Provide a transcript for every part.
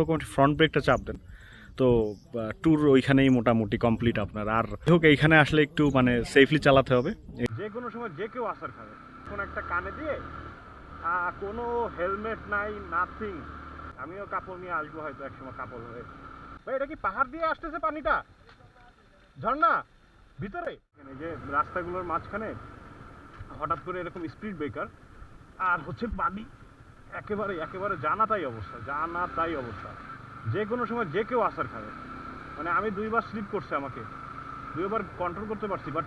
রকম ফ্রন্ট ব্রেকটা চাপ দেন। তো ট্যুর ওইখানেই মোটামুটি কমপ্লিট আপনার। আর হোক, এইখানে আসলে একটু মানে সেফলি চালাতে হবে। যে কোনো সময় যে কেউ আসার খাবে। কোনো একটা কানে দিয়ে কোনো হেলমেট নাই নাথিং আমিও কাপড় নিয়ে আসব হয়তো একসময় কাপড় হয়ে ভাই, এটা কি পাহাড় দিয়ে আসতেছে পানিটা? ঝর্ণা? ভিতরে? যে রাস্তাগুলোর মাঝখানে হঠাৎ করে এরকম স্পিড ব্রেকার আর হচ্ছে পানি। একেবারে একেবারে জানা তাই অবস্থা জানা তাই অবস্থা। যে কোনো সময় যে কেউ আসার খাবে। মানে আমি দুইবার স্লিপ করছে আমাকে। দুইবার কন্ট্রোল করতে পারছি বাট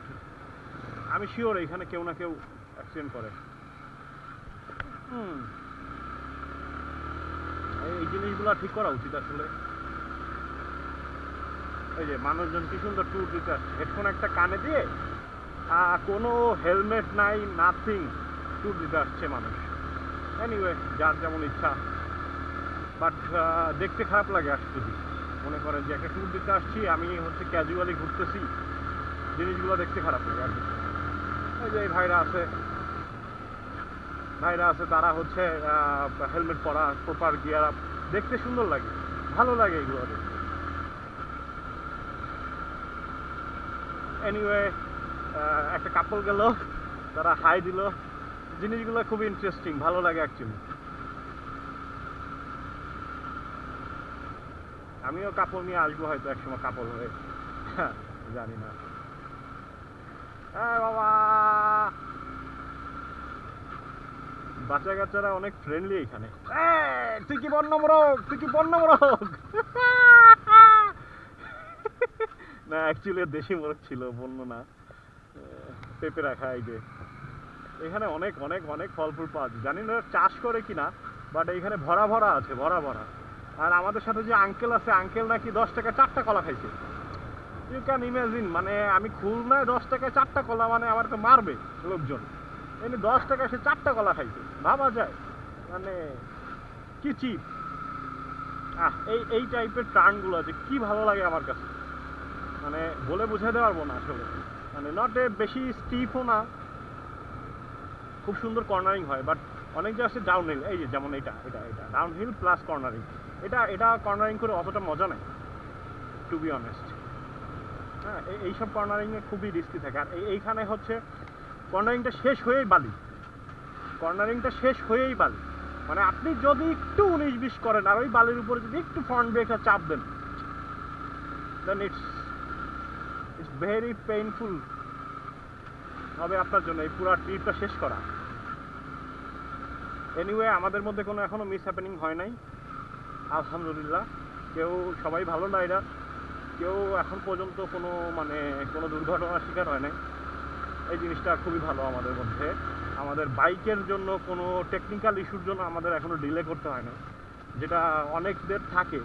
আমি শিওর এখানে কেউ না কেউ অ্যাক্সিডেন্ট করে। হুম। এই- জিনিসগুলো ঠিক করা উচিত আসলে। এই যে মানুষজন কি সুন্দর ট্যুর দিতে আসছে। হেডফোন একটা কানে দিয়ে কোনো হেলমেট নাই নাথিং ট্যুর দিতে আসছে মানুষ। এনিওয়ে যার যেমন ইচ্ছা। বাট দেখতে খারাপ লাগে আসতে। মনে করেন যে একটা ট্যুর দিতে আসছি, আমি হচ্ছে ক্যাজুয়ালি ঘুরতেছি। জিনিসগুলো দেখতে খারাপ লাগে আর এই যে ভাইরা আছে। ভাইরা আছে, তারা হচ্ছে হেলমেট পরা প্রপার গিয়ার আপ দেখতে সুন্দর লাগে। ভালো লাগে এগুলো দেখতে। এনিওয়ে একটা কাপল গেল। তারা হাই দিল। জিনিসগুলো খুব ইন্টারেস্টিং ভালো লাগে অ্যাকচুয়ালি আমিও কাপড় নিয়ে আসব হয়তো একসময়, কাপড় হয়ে। জানি না। বাবা! বাচ্চা কাচ্চারা অনেক ফ্রেন্ডলি এখানে। তুই কি বন্য মোরগ? তুই কি বন্য মোরগ? না অ্যাকচুয়ালি দেশি মোরগ ছিল, বন্য না। পেঁপে রাখা, এই যে। এখানে অনেক অনেক অনেক ফল ফুল পাওয়া যায়। জানি না চাষ করে কিনা বাট এখানে ভরা ভরা আছে, ভরা ভরা। আর আমাদের সাথে যে আঙ্কেল আছে আঙ্কেল নাকি দশ টাকা চারটা কলা খাইছে। ইউ ক্যান ইমাজিন মানে আমি খুলনায় দশ টাকায় চারটা কলা মানে আমার তো মারবে লোকজন। এমনি দশ টাকা সে চারটা কলা খাইছে। ভাবা যায়। মানে কি চিপ আহ, এই এই টাইপের টার্নগুলো আছে, কি ভালো লাগে আমার কাছে। মানে বলে বোঝাতে পারব না আসলে। মানে নট এ বেশি স্টিফও না। খুব সুন্দর কর্নারিং হয় বাট অনেক জায়গা আছে ডাউন হিল এই যে যেমন এটা এটা এটা ডাউন হিল প্লাস কর্নারিং এটা এটা কর্নারিং করে অতটা মজা নেই টু বি অনেস্ট হ্যাঁ এই- এইসব কর্নারিংয়ে খুবই রিস্কি থাকে। আর এই- এইখানে হচ্ছে কর্নারিংটা শেষ হয়েই বালি। কর্নারিংটা শেষ হয়েই বালি। মানে আপনি যদি একটু উনিশ বিশ করেন, আর ওই বালির উপরে যদি একটু ফ্রন্ট ব্রেকটা চাপ দেন দেন ইটস ইটস ভেরি পেইনফুল হবে আপনার জন্য এই পুরো ট্রিপটা শেষ করা। এনিওয়ে আমাদের মধ্যে কোনো এখনও মিস হ্যাপেনিং হয় নাই। আলহামদুলিল্লাহ। কেউ সবাই ভালো নাইরা কেউ এখন পর্যন্ত কোনো মানে কোনো দুর্ঘটনার শিকার হয় নাই। এই জিনিসটা খুবই ভালো আমাদের মধ্যে। আমাদের বাইকের জন্য কোনো টেকনিক্যাল ইস্যুর জন্য আমাদের এখনও ডিলে করতে হয় না যেটা অনেকদের থাকে।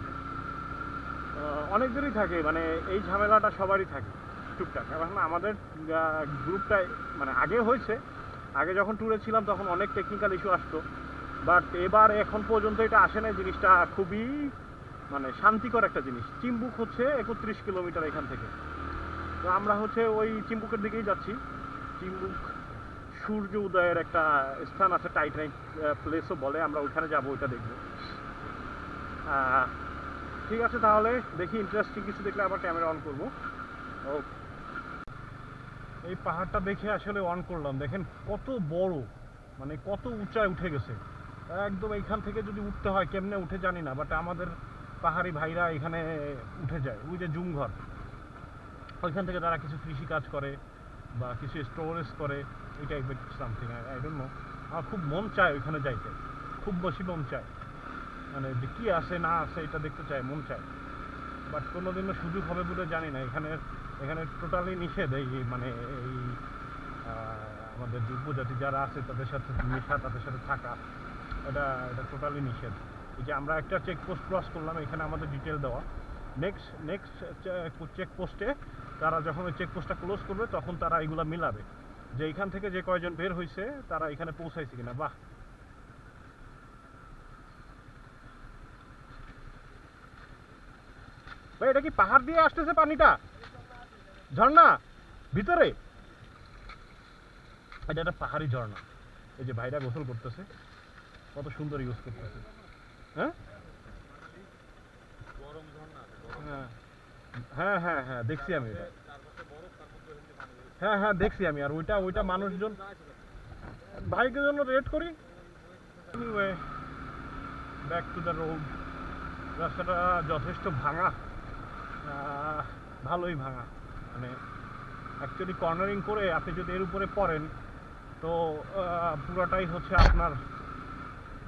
অনেকদেরই থাকে। মানে এই ঝামেলাটা সবারই থাকে। টুকটাক। এখন আমাদের গ্রুপটায় মানে আগে হয়েছে। আগে যখন ট্যুরে ছিলাম, তখন অনেক টেকনিক্যাল ইস্যু আসতো। বাট এবার এখন পর্যন্ত এটা আসে না জিনিসটা খুবই মানে শান্তিকর একটা জিনিস। চিম্বুক হচ্ছে একত্রিশ কিলোমিটার এখান থেকে। তো আমরা হচ্ছে ওই চিম্বুকের দিকেই যাচ্ছি। চিম্বুক সূর্য উদয়ের একটা স্থান আছে টাইটানিক প্লেসও বলে। আমরা ওইখানে যাব, ওইটা দেখব। ঠিক আছে তাহলে, দেখি ইন্টারেস্টিং কিছু দেখলে আবার ক্যামেরা অন করব। ও এই পাহাড়টা দেখে আসলে অন করলাম। দেখেন কত বড় মানে কত উঁচায় উঠে গেছে। একদম এইখান থেকে যদি উঠতে হয়, কেমনে উঠে জানি না বাট আমাদের পাহাড়ি ভাইরা এখানে উঠে যায়। ওই যে জুমঘর। ওইখান থেকে তারা কিছু কৃষি কাজ করে বা কিছু স্টোরেজ করে। এই টাইপের সামথিং আই ডোন্ট নো আমার খুব মন চায় ওইখানে যাইতে। খুব বেশি মন চায়। মানে যে কী আছে না আছে এটা দেখতে চায়, মন চায়। বাট কোনোদিনও সুযোগ হবে বলে জানি না। এখানে এখানে টোটালি নিষেধ এই মানে এই আমাদের উপজাতি যারা আছে, তাদের সাথে মেশা, তাদের সাথে থাকা। এটা এটা টোটালি নিষেধ। এই যে আমরা একটা চেকপোস্ট ক্রস করলাম, এখানে আমাদের ডিটেল দেওয়া। নেক্সট নেক্সট চেকপোস্টে তারা যখন ওই চেকপোস্টটা ক্লোজ করবে, তখন তারা এগুলা মিলাবে। যে এখান থেকে যে কয়জন বের হয়েছে তারা এখানে পৌঁছাইছে কিনা। বাহ! ভাই, এটা কি পাহাড় দিয়ে আসতেছে পানিটা? ঝর্ণা? ভিতরে? এটা একটা পাহাড়ি ঝর্ণা। এই যে ভাইরা গোসল করতেছে। কত সুন্দর ইউজ করতেছে। হ্যাঁ? হ্যাঁ হ্যাঁ হ্যাঁ দেখছি আমি হ্যাঁ হ্যাঁ দেখছি আমি। আর ওইটা ওইটা মানুষজন ভাইকে জন্য রেট করি? ব্যাক টু দ্য রোড রাস্তাটা যথেষ্ট ভাঙা। ভালোই ভাঙা। মানে অ্যাকচুয়ালি কর্নারিং করে আপনি যদি এর উপরে পড়েন, তো পুরোটাই হচ্ছে আপনার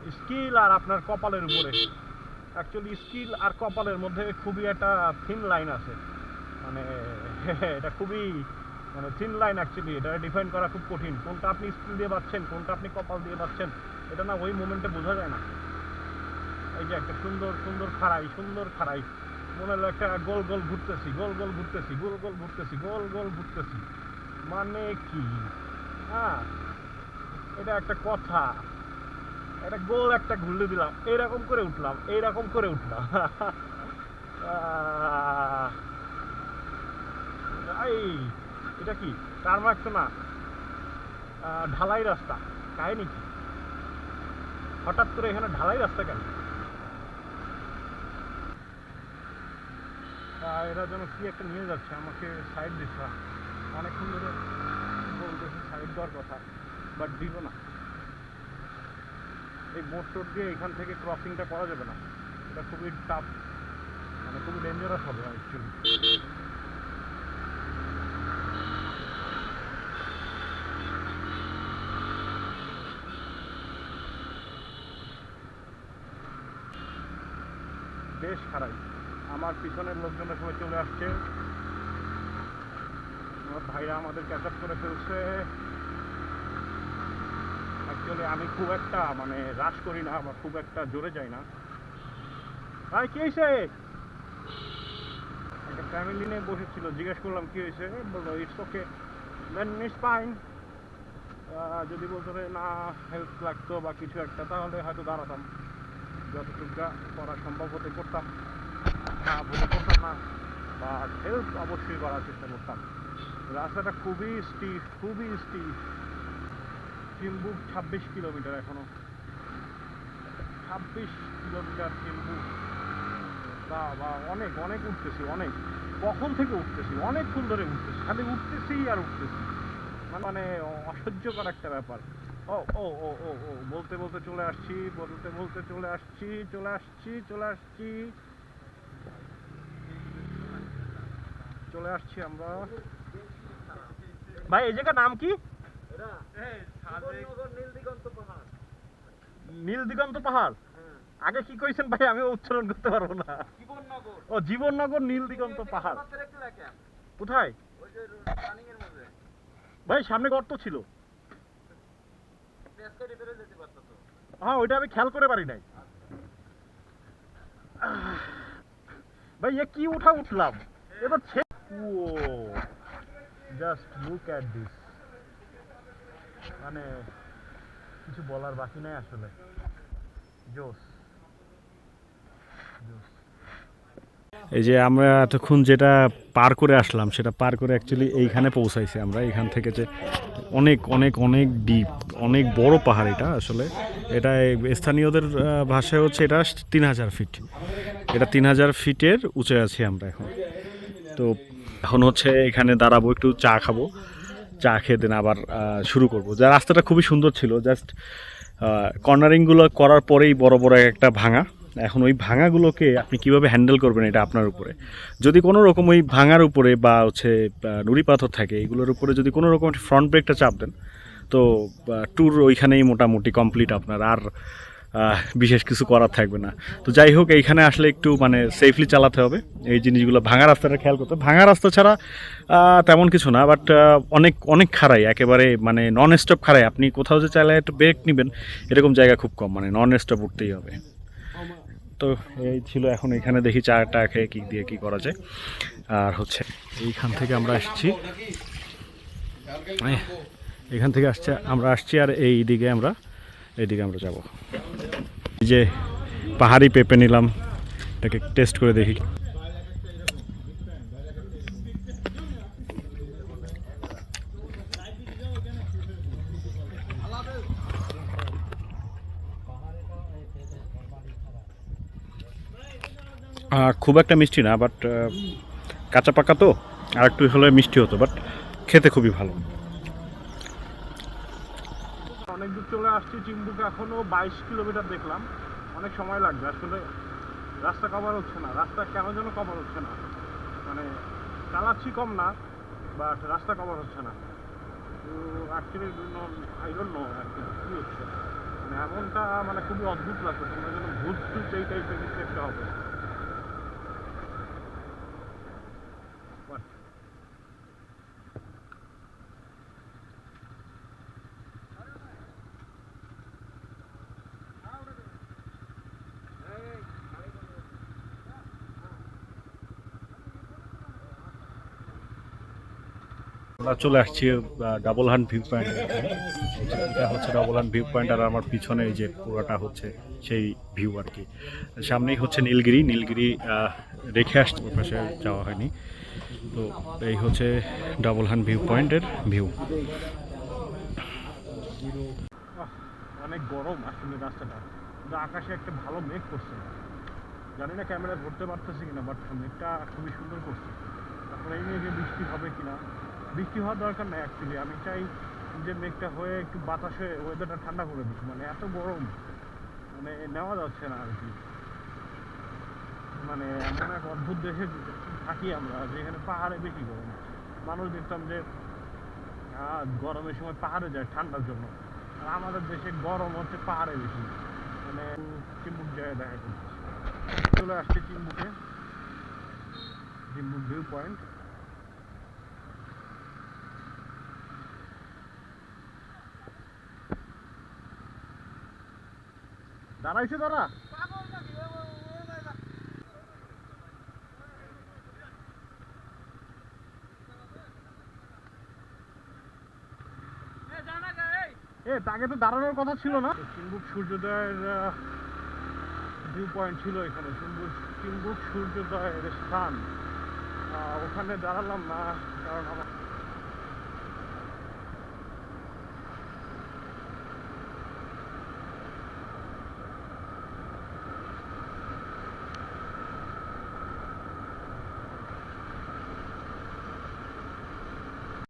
স্কিল আর আপনার কপালের উপরে। অ্যাকচুয়ালি স্কিল আর কপালের মধ্যে খুবই একটা থিন লাইন আছে। মানে এটা খুবই মানে থিন লাইন অ্যাকচুয়ালি এটা ডিফাইন করা খুব কঠিন। কোনটা আপনি স্কিল দিয়ে পাচ্ছেন কোনটা আপনি কপাল দিয়ে পাচ্ছেন এটা না ওই মোমেন্টে বোঝা যায় না। এই যে একটা সুন্দর সুন্দর খাড়াই সুন্দর খাড়াই। মনে হলো একটা গোল গোল ঘুরতেছি, গোল গোল ঘুরতেছি, গোল গোল ঘুরতেছি, গোল গোল ঘুরতেছি। মানে কি? হ্যাঁ এটা একটা কথা। একটা গোল একটা ঘুরলে দিলাম। এইরকম করে উঠলাম, এইরকম করে উঠলাম। এটা কি? টার্মাক তো না ঢালাই রাস্তা, কাহিনি কি? হঠাৎ করে এখানে ঢালাই রাস্তা কেন? এরা যেন কি একটা নিয়ে যাচ্ছে? আমাকে সাইড দিচ্ছে অনেকক্ষণ ধরে বলতেছে সাইড দেওয়ার কথা বাট দিল না। এই মোটর দিয়ে এখান থেকে ক্রসিংটা করা যাবে না। এটা খুবই টাফ মানে খুবই ডেঞ্জারাস হবে অ্যাকচুয়ালি বেশ খারাপ। আমার পিছনের লোকজনের সবাই চলে আসছে। আমার ভাইরা আমাদের ক্যাচ আপ করে ফেলছে। অ্যাকচুয়ালি আমি খুব একটা মানে রাশ করি না, বা খুব একটা জোরে যাই না। ভাই, কি হয়েছে একটা ফ্যামিলি নিয়ে বসেছিল, জিজ্ঞেস করলাম, কি হয়েছে বলল it's okay then it's fine যদি বলতো না হেল্প লাগতো বা কিছু একটা, তাহলে হয়তো দাঁড়াতাম। যতটুকু করা সম্ভব হতে করতাম। না বলে করতাম না, বা হেল্প অবশ্যই করার চেষ্টা করতাম। রাস্তাটা খুবই স্টিফ খুবই স্টিফ চিম্বুক ছাব্বিশ কিলোমিটার এখনও। ছাব্বিশ কিলোমিটার চিম্বুক বা বা অনেক অনেক উঠতেছি, অনেক। কখন থেকে উঠতেছি? অনেকক্ষণ ধরে উঠতেছি। খালি উঠতেছি আর উঠতেছি মানে- মানে অসহ্যকর একটা ব্যাপার। ও ও ও ও ও, বলতে বলতে চলে আসছি, বলতে বলতে চলে আসছি চলে আসছি চলে আসছি। চলে আসছি আমরা। ভাই, এই জায়গার নাম কি? নীল পাহাড়। আগে কি কইছেন ভাই? আমি উচ্চারণ করতে পারব না। ও, জীবননগর পাহাড়। কোথায়? ভাই, সামনে গর্ত ছিল। হ্যাঁ ওইটা আমি খেয়াল করে পারি নাই। ভাই, এ কি উঠা উঠলাম? এবার জাস্ট লুক অ্যাট দিস মানে কিছু বলার বাকি নাই আসলে। জোস এই যে আমরা এতক্ষণ যেটা পার করে আসলাম, সেটা পার করে অ্যাকচুয়ালি এইখানে পৌঁছাইছি আমরা। এখান থেকে যে অনেক অনেক অনেক ডিপ অনেক বড় পাহাড় এটা আসলে। এটা স্থানীয়দের ভাষায় হচ্ছে এটা তিন হাজার ফিট এটা তিন হাজার ফিটের উঁচে আছি আমরা এখন। তো এখন হচ্ছে এখানে দাঁড়াবো, একটু চা খাব। চা খেয়ে দেন, আবার শুরু করব। যা রাস্তাটা খুবই সুন্দর ছিল জাস্ট কর্নারিংগুলো করার পরেই বড় বড় একটা ভাঙা। এখন ওই ভাঙাগুলোকে আপনি কীভাবে হ্যান্ডেল করবেন এটা আপনার উপরে? যদি কোনো রকম ওই ভাঙার উপরে বা হচ্ছে নুড়ি পাথর থাকে, এগুলোর উপরে যদি কোনো রকম ফ্রন্ট ব্রেকটা চাপ দেন, তো ট্যুর ওইখানেই মোটামুটি কমপ্লিট আপনার। আর বিশেষ কিছু করার থাকবে না। তো যাই হোক, এইখানে আসলে একটু মানে সেফলি চালাতে হবে। এই জিনিসগুলো ভাঙা রাস্তাটা খেয়াল করতে ভাঙা রাস্তা ছাড়া তেমন কিছু না বাট অনেক অনেক খাড়াই, একেবারে মানে নন স্টপ খাড়াই। আপনি কোথাও যে চাইলে একটু ব্রেক নেবেন, এরকম জায়গা খুব কম মানে নন স্টপ উঠতেই হবে। তো এই ছিল এখন এখানে দেখি চাটা খেয়ে কী দিয়ে কী করা যায়। আর হচ্ছে এইখান থেকে আমরা আসছি এখান থেকে আসছে, আমরা আসছি আর এই দিকে আমরা এইদিকে আমরা যাব। এই যে পাহাড়ি পেঁপে নিলাম, এটাকে টেস্ট করে দেখি। খুব একটা মিষ্টি না বাট কাঁচা পাকা তো, আর একটু হলে মিষ্টি হতো বাট খেতে খুবই ভালো। দূর চলে আসছি চিম্বুকে এখনও বাইশ কিলোমিটার দেখলাম। অনেক সময় লাগবে। আসলে রাস্তা কভার হচ্ছে না। রাস্তা কেন যেন কভার হচ্ছে না। মানে চালাচ্ছি কম না বাট রাস্তা কভার হচ্ছে না। তো অ্যাকচুয়ালি আই ডোন্ট নো কী হচ্ছে। মানে এমনটা মানে খুবই অদ্ভুত লাগছে। তোমরা যেন ভূত এই টাইপের কিছু একটা হবে। আমরা চলে আসছি ডাবল হান ভিউ পয়েন্ট এটা হচ্ছে ডাবল হান ভিউ পয়েন্ট আর আমার পিছনে যে পুরোটা হচ্ছে সেই ভিউ আর কি। সামনেই হচ্ছে নীলগিরি। নীলগিরি রেখে আসছে ওর পাশে যাওয়া হয়নি। তো এই হচ্ছে ডাবল হান ভিউ পয়েন্টের ভিউ অনেক গরম আসলে রাস্তাটা। আকাশে একটা ভালো মেঘ করছে। জানি না ক্যামেরা ধরতে পারতেছি কিনা বাট মেঘটা খুবই সুন্দর করছে। তারপরে এই মেঘে বৃষ্টি হবে কিনা বৃষ্টি হওয়ার দরকার নেই অ্যাকচুয়ালি আমি চাই যে মেঘটা হয়ে একটু বাতাসে ওয়েদারটা ঠান্ডা করে দিচ্ছে মানে এত গরম মানে নেওয়া যাচ্ছে না আর কি মানে এমন এক অদ্ভুত দেশে থাকি আমরা, যেখানে পাহাড়ে বেশি গরম। মানুষ দেখতাম যে গরমের সময় পাহাড়ে যায় ঠান্ডার জন্য। আর আমাদের দেশে গরম হচ্ছে পাহাড়ে বেশি। মানে চিম্বুক জায়গায় দেখা করতেছে চলে আসছে চিম্বুকে। চিম্বুক ভিউ পয়েন্ট দাঁড়াইছে দাঁড়া এ, তাকে তো দাঁড়ানোর কথা ছিল না? চিম্বুক সূর্যোদয়ের ভিউ পয়েন্ট ছিল এখানে। চিম্বুক চিম্বুক সূর্যোদয়ের স্থান। ওখানে দাঁড়ালাম না, কারণ আমার